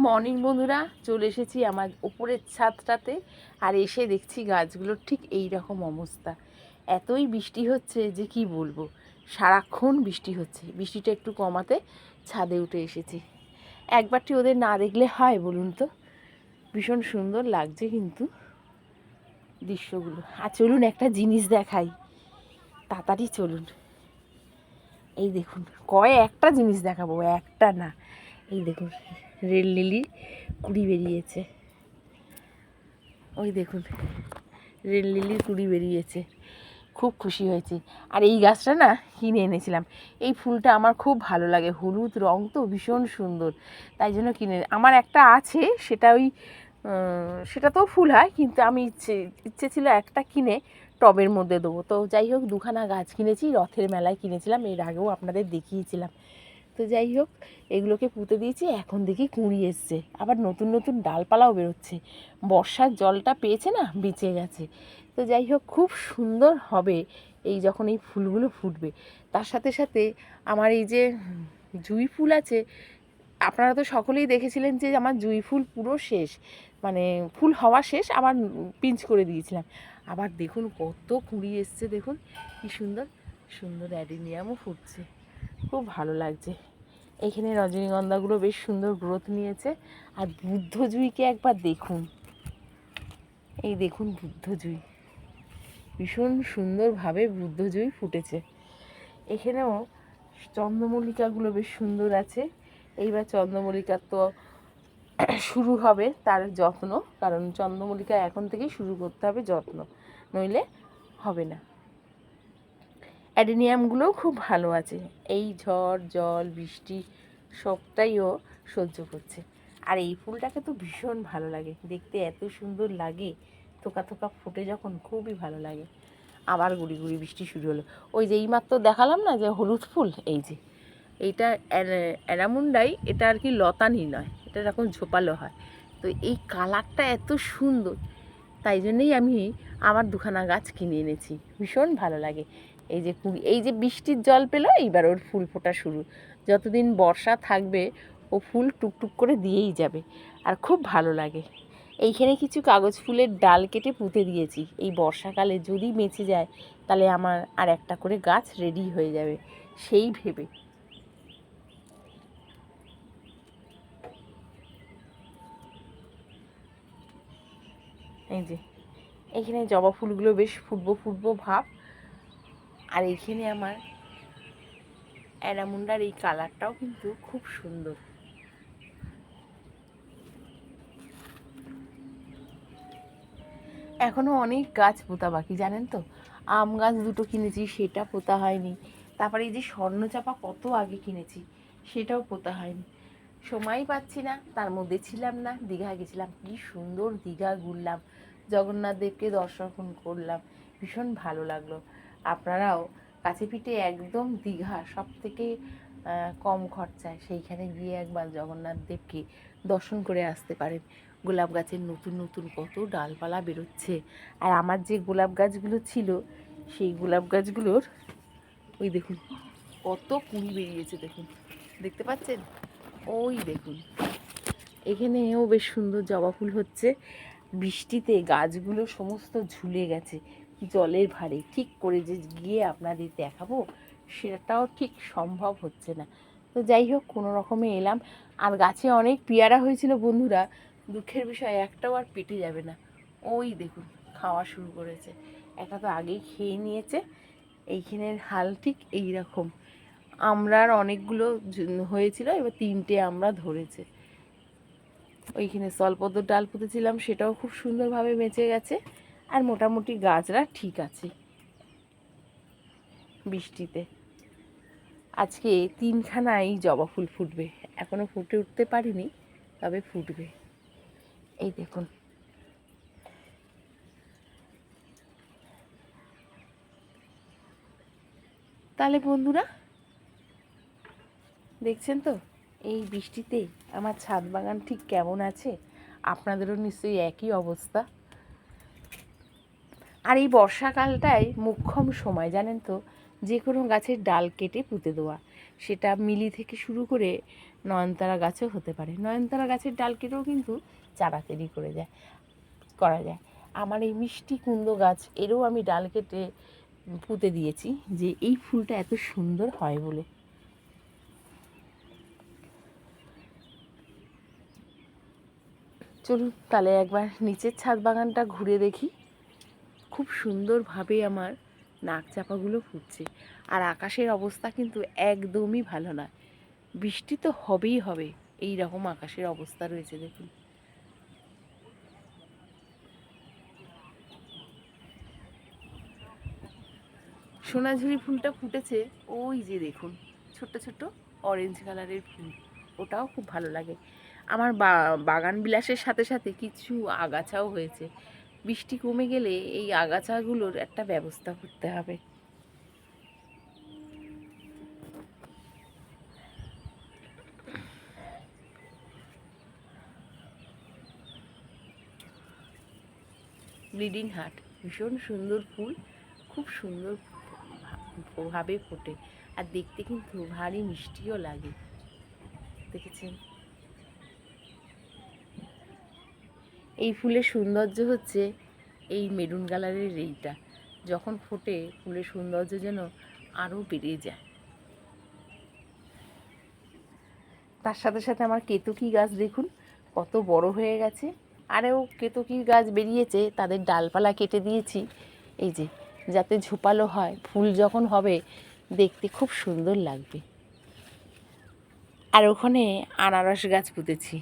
Morning বন্ধুরা, চলে এসেছি আমার ওপরের ছাদটাতে আর এসে দেখছি গাছগুলোর ঠিক এই রকম অবস্থা। এতই বৃষ্টি হচ্ছে যে কি বলব? সারাক্ষণ বৃষ্টি হচ্ছে। বৃষ্টিটা একটু কমাতে ছাদে উঠে এসেছি। একবারটি ওদের না দেখলে হয় বলুন তো? ভীষণ সুন্দর লাগছে কিন্তু দৃশ্যগুলো। আর চলুন একটা জিনিস দেখাই। তাড়াতাড়ি চলুন। এই দেখুন, কয় একটা জিনিস দেখাবো? একটা না। এই দেখুন। রেল লিলি কুড়ি বেরিয়েছে। ওই দেখুন, রেল লিলির কুড়ি বেরিয়েছে। খুব খুশি হয়েছি। আর এই গাছটা না কিনে এনেছিলাম। এই ফুলটা আমার খুব ভালো লাগে। হলুদ রং তো ভীষণ সুন্দর। তাই জন্য কিনে আমার একটা আছে, সেটা ওই সেটা তো ফুল হয়, কিন্তু আমি ইচ্ছে ইচ্ছে ছিল একটা কিনে টবের মধ্যে দেবো। তো যাই হোক, দুখানা গাছ কিনেছি, রথের মেলায় কিনেছিলাম। এর আগেও আপনাদের দেখিয়েছিলাম। তো যাই হোক, এগুলোকে পুঁতে দিয়েছি, এখন দেখি কুঁড়ি এসছে। আবার নতুন নতুন ডালপালাও বেরোচ্ছে। বর্ষার জলটা পেয়েছে না, বেঁচে গেছে। তো যাই হোক, খুব সুন্দর হবে এই যখন এই ফুলগুলো ফুটবে। তার সাথে সাথে আমার এই যে জুঁই ফুল আছে, আপনারা তো সকলেই দেখেছিলেন যে আমার জুঁই ফুল পুরো শেষ। মানে ফুল হওয়া শেষ, আবার পিঞ্চ করে দিয়েছিলাম। আবার দেখুন কত কুঁড়ি এসছে, দেখুন। কি সুন্দর সুন্দর অ্যাডিনিয়ামও ফুটছে। খুব ভালো লাগছে। এখানে রজনীগন্ধাগুলো বেশ সুন্দর গ্রোথ নিয়েছে। আর বুদ্ধ জুঁইকে একবার দেখুন। এই দেখুন বুদ্ধ জুঁই ভীষণ সুন্দরভাবে বুদ্ধ জুঁই ফুটেছে। এখানেও চন্দ্রমল্লিকাগুলো বেশ সুন্দর আছে। এইবার চন্দ্রমল্লিকার তো শুরু হবে তার যত্ন, কারণ চন্দ্রমল্লিকা এখন থেকেই শুরু করতে হবে যত্ন। নইলে হবে না। অ্যাডেনিয়ামগুলোও খুব ভালো আছে। এই ঝড়, জল, বৃষ্টি সবটাই ও সহ্য করছে। আর এই ফুলটাকে তো ভীষণ ভালো লাগে। দেখতে এত সুন্দর লাগে। থোকা থোকা ফুটে যখন খুবই ভালো লাগে। আবার গুড়ি গুড়ি বৃষ্টি শুরু হলো। ওই যে এইমাত্র দেখালাম না যে হলুদ ফুল? এই যে। এইটা অ্যারা- অ্যারামুন্ডাই এটা আর কি লতানি নয়। এটা এরকম ঝোপালো হয়। তো এই কালারটা এত সুন্দর। তাই জন্যেই আমি আমার দুখানা গাছ কিনে এনেছি। ভীষণ ভালো লাগে। এই যে এই যে বৃষ্টির জল পেল, এইবার ওর ফুল ফোটা শুরু। যতদিন বর্ষা থাকবে, ও ফুল টুকটুক করে দিয়েই যাবে। আর খুব ভালো লাগে। এইখানে কিছু কাগজ ফুলের ডাল কেটে পুঁতে দিয়েছি। এই বর্ষাকালে যদি বেঁচে যায়, তাহলে আমার আর একটা করে গাছ রেডি হয়ে যাবে। সেই ভেবে। এই যে এখানে জবা ফুলগুলো বেশ ফুটবো ফুটবো ভাব। আর এইখানে আমার অ্যাডামুন্ডার এই কালারটাও কিন্তু খুব সুন্দর। এখনও অনেক গাছ পোতা বাকি, জানেন তো? আম গাছ দুটো কিনেছি, সেটা পোতা হয়নি। তারপরে এই যে স্বর্ণচাপা কত আগে কিনেছি, সেটাও পোতা হয়নি। সময় পাচ্ছি না, তার মধ্যে ছিলাম না দীঘা গেছিলাম। কি সুন্দর দীঘা ঘুরলাম জগন্নাথ দেবকে দর্শন করলাম, ভীষণ ভালো লাগল। আপনারাও কাছে পিঠে একদম দীঘা সব থেকে কম খরচায় সেইখানে গিয়ে একবার জগন্নাথ দেবকে দর্শন করে আসতে পারেন। গোলাপ গাছের নতুন নতুন কত ডালপালা বেরোচ্ছে। আর আমার যে গোলাপ গাছগুলো ছিল, সেই গোলাপ গাছগুলোর, ওই দেখুন, কত কুড়ি বেরিয়েছে দেখুন। দেখতে পাচ্ছেন? ওই দেখুন। এখানেও বেশ সুন্দর জবা ফুল হচ্ছে। বৃষ্টিতে গাছগুলো সমস্ত ঝুলে গেছে। জলের ভারে ঠিক করে যে গিয়ে আপনাদের দেখাবো, সেটাও ঠিক সম্ভব হচ্ছে না। তো যাই হোক, কোনো রকমে এলাম। আর গাছে অনেক পেয়ারা হয়েছিল বন্ধুরা, দুঃখের বিষয়, একটাও আর পেটে যাবে না। ওই দেখুন, খাওয়া শুরু করেছে। একটা তো আগেই খেয়ে নিয়েছে। এইখানের হাল ঠিক এই রকম আমরার অনেকগুলো হয়েছিল, এবার তিনটে আমরা ধরেছে। ওইখানে স্থলপদ্ম ডাল পুঁতেছিলাম, সেটাও খুব সুন্দরভাবে বেঁচে গেছে। আর মোটামুটি গাছরা ঠিক আছে। বৃষ্টিতে। আজকে তিনখানাই জবা ফুল ফুটবে। এখনও ফুটে উঠতে পারিনি, তবে ফুটবে। এই দেখুন। তাহলে বন্ধুরা, দেখছেন তো? এই বৃষ্টিতে আমার ছাদ বাগান ঠিক কেমন আছে? আপনাদেরও নিশ্চয়ই একই অবস্থা। আর এই বর্ষাকালটাই মুখ্যম সময়, জানেন তো? যে কোনো গাছের ডাল কেটে পুঁতে দেওয়া। সেটা মিলি থেকে শুরু করে নয়নতারা গাছও হতে পারে। নয়নতারা গাছের ডাল কেটেও কিন্তু চারা তৈরি করে যায়, করা যায়। আমার এই মিষ্টি কুন্দ গাছ, এরও আমি ডাল কেটে পুঁতে দিয়েছি যে এই ফুলটা এত সুন্দর হয় বলে। চলুন তাহলে একবার নিচের ছাদ বাগানটা ঘুরে দেখি। খুব সুন্দরভাবে আমার নাক চাপাগুলো ফুটছে। আর আকাশের অবস্থা কিন্তু একদমই ভালো নয়। বৃষ্টি তো হবেই হবে এই রকম আকাশের অবস্থা রয়েছে, দেখুন। সোনাঝুরি ফুলটা ফুটেছে, ওই যে দেখুন, ছোট্ট ছোট্ট অরেঞ্জ কালারের ফুল। ওটাও খুব ভালো লাগে। আমার বাগান বিলাসের সাথে সাথে কিছু আগাছাও হয়েছে। বৃষ্টি কমে গেলে এই আগাছাগুলোর একটা ব্যবস্থা করতে হবে। ব্লিডিং হার্ট ভীষণ সুন্দর ফুল, খুব সুন্দর ভাবে ফোটে। আর দেখতে কিন্তু ভারী মিষ্টিও লাগে। দেখেছেন? এই ফুলের সৌন্দর্য হচ্ছে এই মেরুন কালারের এইটা। যখন ফোটে, ফুলের সৌন্দর্য যেন আরও বেড়ে যায়। তার সাথে সাথে আমার কেতকী গাছ দেখুন, কত বড় হয়ে গেছে। আরেও কেতকী গাছ বেরিয়েছে, তাদের ডালপালা কেটে দিয়েছি। এই যে, যাতে ঝোপালো হয়, ফুল যখন হবে, দেখতে খুব সুন্দর লাগবে। আর ওখানে আনারস গাছ পুঁতেছি।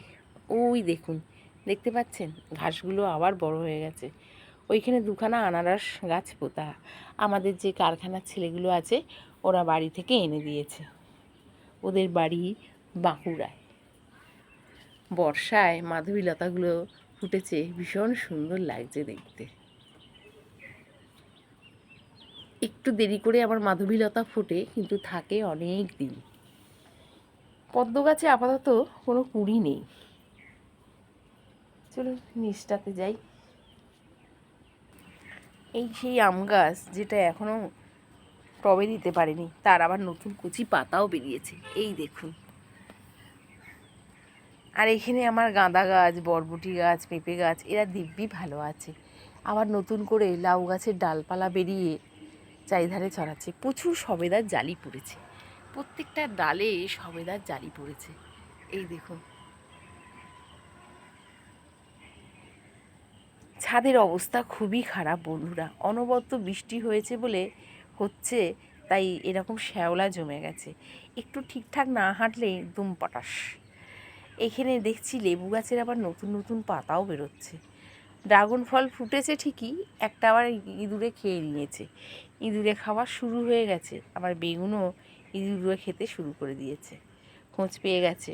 ওই দেখুন দেখতে পাচ্ছেন? ঘাসগুলো আবার বড় হয়ে গেছে। ওইখানে দুখানা আনারস গাছ পোতা। আমাদের যে কারখানার ছেলেগুলো আছে, ওরা বাড়ি থেকে এনে দিয়েছে। ওদের বাড়ি বাঁকুড়ায়। বর্ষায় মাধবীলতাগুলো ফুটেছে, ভীষণ সুন্দর লাগছে দেখতে। একটু দেরি করে আবার মাধবীলতা ফোটে, কিন্তু থাকে অনেক দিন। পদ্ম গাছে আপাতত কোনো কুড়ি নেই। চলুন নিচটাতে যাই। এই সেই আম গাছ যেটা এখনও টবে দিতে পারেনি, তার আবার নতুন কচি পাতাও বেরিয়েছে। এই দেখুন। আর এখানে আমার গাঁদা গাছ, বরবটি গাছ, পেঁপে গাছ, এরা দিব্যি ভালো আছে। আবার নতুন করে লাউ গাছের ডালপালা বেরিয়ে চারিধারে ছড়াচ্ছে। প্রচুর সবেদার জালি পড়েছে। প্রত্যেকটা ডালে সবেদার জালি পড়েছে। এই দেখুন। ছাদের অবস্থা খুবই খারাপ, বন্ধুরা। অনবদ্য বৃষ্টি হয়েছে বলে হচ্ছে, তাই এরকম শ্যাওলা জমে গেছে। একটু ঠিকঠাক না হাঁটলে একদম পটাশ। এখানে দেখছি লেবু গাছের আবার নতুন নতুন পাতাও বেরোচ্ছে। ড্রাগন ফল ফুটেছে ঠিকই, একটা আবার ইঁদুরে খেয়ে নিয়েছে। ইঁদুরে খাওয়া শুরু হয়ে গেছে, আবার বেগুনও ইঁদুরে খেতে শুরু করে দিয়েছে। খোঁজ পেয়ে গেছে।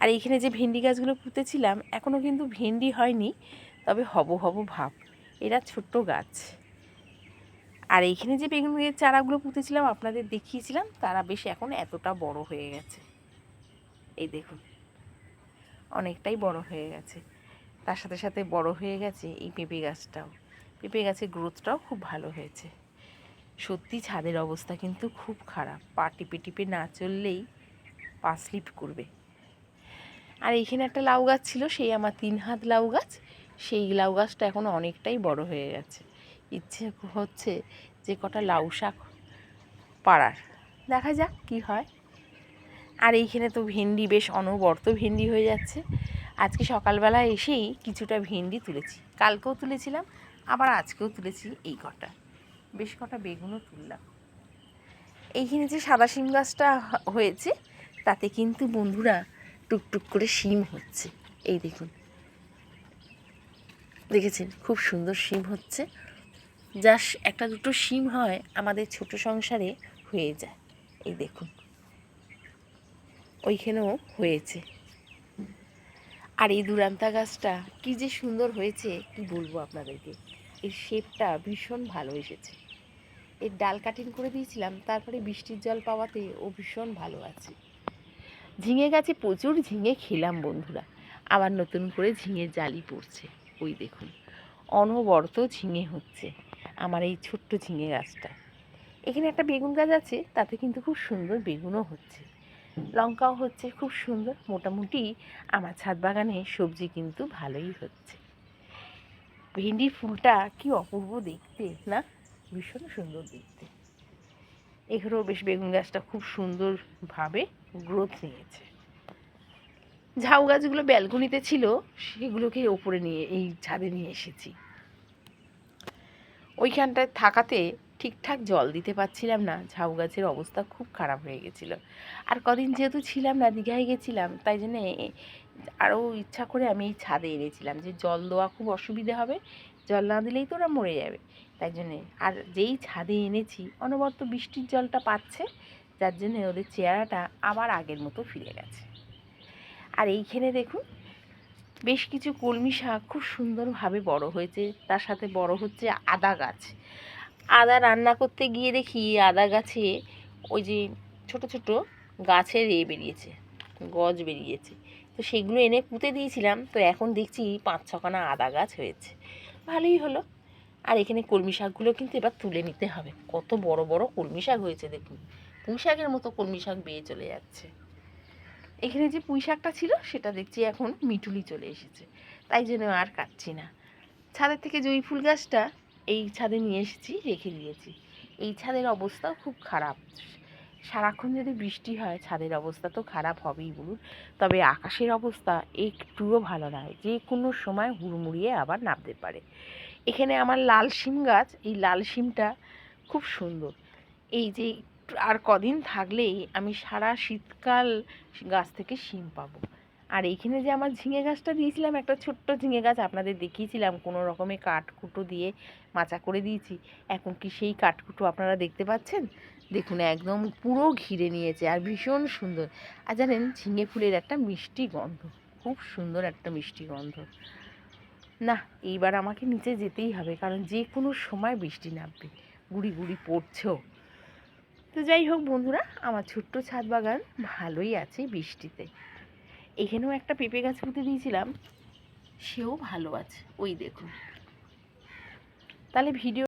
আর এখানে যে ভেন্ডি গাছগুলো পুঁতেছিলাম এখনও কিন্তু ভেন্ডি হয়নি। তবে হব হব ভাব। এরা ছোট্ট গাছ। আর এইখানে যে বেগুনের চারাগুলো পুঁতেছিলাম, আপনাদের দেখিয়েছিলাম, তারা বেশ এখন এতটা বড় হয়ে গেছে। এই দেখুন, অনেকটাই বড় হয়ে গেছে। তার সাথে সাথে বড় হয়ে গেছে এই পেঁপে গাছটাও। পেঁপে গাছের গ্রোথটাও খুব ভালো হয়েছে। সত্যি ছাদের অবস্থা কিন্তু খুব খারাপ। পা টিপে টিপে না চললেই পা স্লিপ করবে। আর এইখানে একটা লাউ গাছ ছিল, সেই আমার তিন হাত লাউ গাছ। সেই লাউ গাছটা এখন অনেকটাই বড় হয়ে গেছে। ইচ্ছে হচ্ছে যে কটা লাউ শাক পাড়ার। দেখা যাক কি হয়। আর এইখানে তো ভেন্ডি বেশ অনবর্ত ভেন্ডি হয়ে যাচ্ছে। আজকে সকালবেলা এসেই কিছুটা ভেন্ডি তুলেছি। কালকেও তুলেছিলাম, আবার আজকেও তুলেছি এই কটা। বেশ কটা বেগুনও তুললাম। এইখানে যে সাদা শিম গাছটা হয়েছে, তাতে কিন্তু বন্ধুরা টুকটুক করে শিম হচ্ছে। এই দেখুন। দেখেছেন, খুব সুন্দর শিম হচ্ছে। যা একটা দুটো শিম হয় আমাদের ছোট সংসারে হয়ে যায়। এই দেখুন, ওইখানেও হয়েছে। আর এই দুরান্তা গাছটা কি যে সুন্দর হয়েছে, কি বলব আপনাদেরকে? এর শেপটা ভীষণ ভালো এসেছে। এর ডাল কাটিং করে দিয়েছিলাম, তারপরে বৃষ্টির জল পাওয়াতে ও ভীষণ ভালো আছে। ঝিঙে গাছে প্রচুর ঝিঙে খেলাম বন্ধুরা। আবার নতুন করে ঝিঙে জালি পড়ছে। ওই দেখুন, অনবরত ঝিঙে হচ্ছে আমার এই ছোট্ট ঝিঙে গাছটা। এখানে একটা বেগুন গাছ আছে, তাতে কিন্তু খুব সুন্দর বেগুনও হচ্ছে। লঙ্কাও হচ্ছে, খুব সুন্দর, মোটামুটি আমার ছাদ বাগানে সবজি কিন্তু ভালোই হচ্ছে। ভেন্ডির ফুলটা কি অপূর্ব দেখতে, না? ভীষণ সুন্দর দেখতে। এখানেও বেশ বেগুন গাছটা খুব সুন্দরভাবে গ্রোথ নিয়েছে। ঝাউ গাছগুলো ব্যালকনিতে ছিল, সেগুলোকে ওপরে নিয়ে, এই ছাদে নিয়ে এসেছি। ওইখানটায় থাকাতে ঠিকঠাক জল দিতে পারছিলাম না, ঝাউ গাছের অবস্থা খুব খারাপ হয়ে গেছিল। আর কদিন যেহেতু ছিলাম না, দীঘায় গেছিলাম, তাই জন্যে আরও ইচ্ছা করে আমি এই ছাদে এনেছিলাম যে জল দেওয়া খুব অসুবিধা হবে, জল না দিলেই তো ওরা মরে যাবে। তাই জন্যে আর যেই ছাদে এনেছি, অনবরত বৃষ্টির জলটা পাচ্ছে, যার জন্যে ওদের চেহারাটা আবার আগের মতো ফিরে গেছে। আর এইখানে দেখুন, বেশ কিছু কলমি শাক খুব সুন্দরভাবে বড় হয়েছে। তার সাথে বড় হচ্ছে আদা গাছ। আদা রান্না করতে গিয়ে দেখি আদা গাছে ওই যে ছোট ছোট গাছের এ বেরিয়েছে, গজ বেরিয়েছে। তো সেগুলো এনে পুঁতে দিয়েছিলাম, তো এখন দেখছি পাঁচ ছখানা আদা গাছ হয়েছে। ভালোই হলো। আর এখানে কলমি শাকগুলো কিন্তু এবার তুলে নিতে হবে। কত বড় বড় কলমি শাক হয়েছে দেখুন। পুঁই শাকের মতো কলমি শাক বেয়ে চলে যাচ্ছে। এখানে যে পুঁই শাকটা ছিল, সেটা দেখছি এখন মিটুলি চলে এসেছে। তাই জন্য আর কাটছি না। ছাদের থেকে জয়ী ফুল গাছটা এই ছাদে নিয়ে এসেছি, রেখে দিয়েছি। এই ছাদের অবস্থাও খুব খারাপ। সারাক্ষণ যদি বৃষ্টি হয়, ছাদের অবস্থা তো খারাপ হবেই বলুন। তবে আকাশের অবস্থা একটুও ভালো নয় যে কোনো সময় হুড়মুড়িয়ে আবার নামতে পারে। এখানে আমার লাল শিম গাছ, এই লাল শিমটা খুব সুন্দর। এই যে আর কদিন থাকলেই আমি সারা শীতকাল গাছ থেকে শিম পাবো। আর এইখানে যে আমার ঝিঙে গাছটা দিয়েছিলাম, একটা ছোট্ট ঝিঙে গাছ আপনাদের দেখিয়েছিলাম, কোনো রকমে কাঠকুটো দিয়ে মাচা করে দিয়েছি। এখন কি সেই কাঠকুটো আপনারা দেখতে পাচ্ছেন? দেখুন, একদম পুরো ঘিরে নিয়েছে আর ভীষণ সুন্দর। আর জানেন, ঝিঙে ফুলের একটা মিষ্টি গন্ধ, খুব সুন্দর একটা মিষ্টি গন্ধ। না, এইবার আমাকে নিচে যেতেই হবে, কারণ যে কোনো সময় বৃষ্টি নামবে, গুড়ি গুড়ি পড়ছেও। তো যাই হোক বন্ধুরা, আমার ছোট্ট ছাদ বাগান ভালোই আছে বৃষ্টিতে। এখানেও একটা পেঁপে গাছ পুঁতে দিয়েছিলাম, সেও ভালো আছে, ওই দেখুন। তাহলে ভিডিও